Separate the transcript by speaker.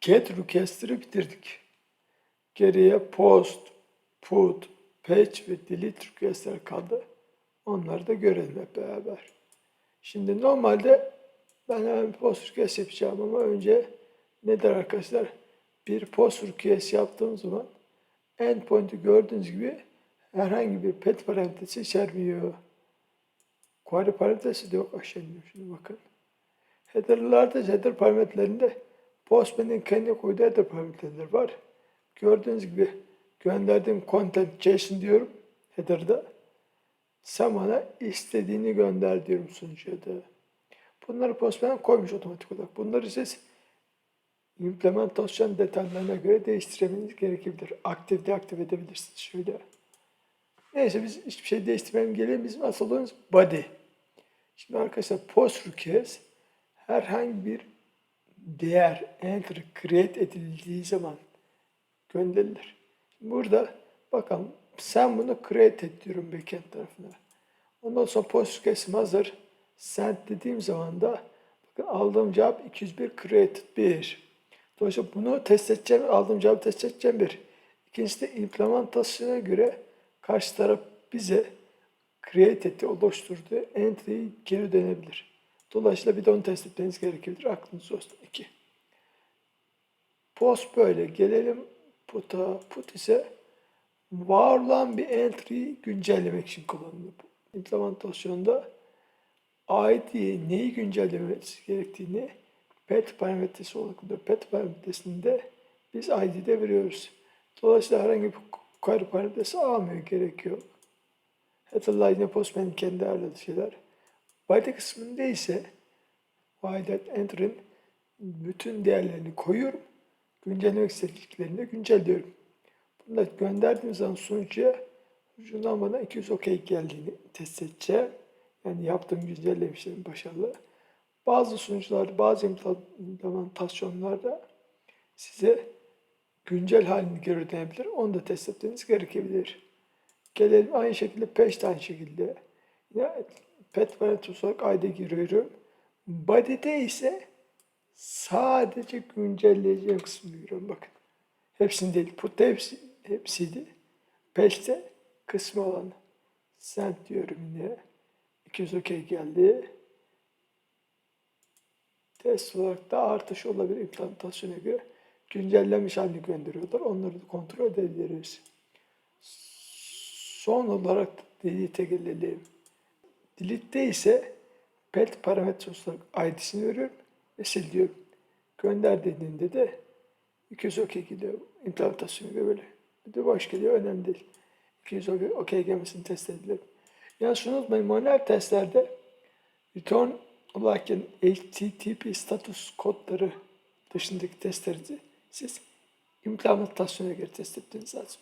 Speaker 1: get request'leri bitirdik. Geriye post, put, patch ve delete request'ler kaldı. Onları da görelim hep beraber. Şimdi normalde ben hemen post request yapacağım ama önce nedir arkadaşlar? Bir post request yaptığım zaman endpoint'i gördüğünüz gibi herhangi bir pet parantezi içermiyor. Query parantezi de yok aşağı iniyor. Şimdi bakın. Header'larda header parametrelerinde Postman'in kendi koyduğu header var. Gördüğünüz gibi gönderdiğim content JSON diyorum header'da. Sen bana istediğini gönder diyorum sunucuya da. Bunları Postman koymuş otomatik olarak. Bunları siz implementasyon detaylarına göre değiştirmeniz gerekebilir. Aktif deaktif edebilirsiniz şöyle. Neyse biz hiçbir şey değiştirmeyelim. Gelelim bizim asıl olayımız body. Şimdi arkadaşlar post request herhangi bir değer enter create edildiği zaman gönderilir. Burada bakalım sen bunu create et diyorum backend tarafına. Ondan sonra post request'im hazır. Send dediğim zaman da bakın aldığım cevap 201 created 1. Dolayısıyla bunu test edeceğim. Aldığım cevabı test edeceğim bir. İkincisi de implementasyona göre karşı taraf bize create etti, oluşturdu. Entry'yi geri dönebilir. Dolayısıyla bir de onu test etmeniz gerekebilir. Aklınızda olsun. 2. Post böyle. Gelelim put'a. Put ise var olan bir entry'yi güncellemek için kullanılıyor. İmplementasyonda ID neyi güncellemesi gerektiğini pet parametresi olarak kullanıyor. Pet parametresinde biz ID'de veriyoruz. Dolayısıyla herhangi bir query parametresi almıyor gerekiyor. Header'la yine Postman'in kendi ayarladığı şeyler. Body kısmında ise White Enter'ın bütün değerlerini koyuyorum. Güncellemek istediklerini de güncelliyorum. Bunu da gönderdiğim zaman sunucuya sunucudan bana 200 OK geldiğini test edeceğim. Yani yaptığım güncellemişlerim başarılı. Bazı sunucularda, bazı implementasyonlarda size güncel halini geri dönebilir. Onu da test etmeniz gerekebilir. Gelelim aynı şekilde patch de aynı şekilde. Yine pet parametre olarak ID giriyorum. Body'de ise sadece güncelleyeceğim kısmını giriyorum. Bakın. Hepsini değil. Put'ta hepsi, hepsiydi. Patch'te kısmı olan. Send diyorum yine. 200 OK geldi. Test olarak da artış olabilir implementasyona göre. Güncellenmiş halini gönderiyorlar. Onları da kontrol edebiliriz. Son olarak delete'e gelelim. Delete'de ise pet parametre olarak ID'sini veriyorum ve siliyorum. Gönder dediğinde de 200 OK gidiyor. İmplementasyonu göre böyle. Bir de boş geliyor. Önemli değil. 200 OK gelmesini test edelim. Yani şunu unutmayın. Manuel testlerde return olarak yani HTTP status kodları dışındaki testleri siz implementasyona göre test etmeniz lazım.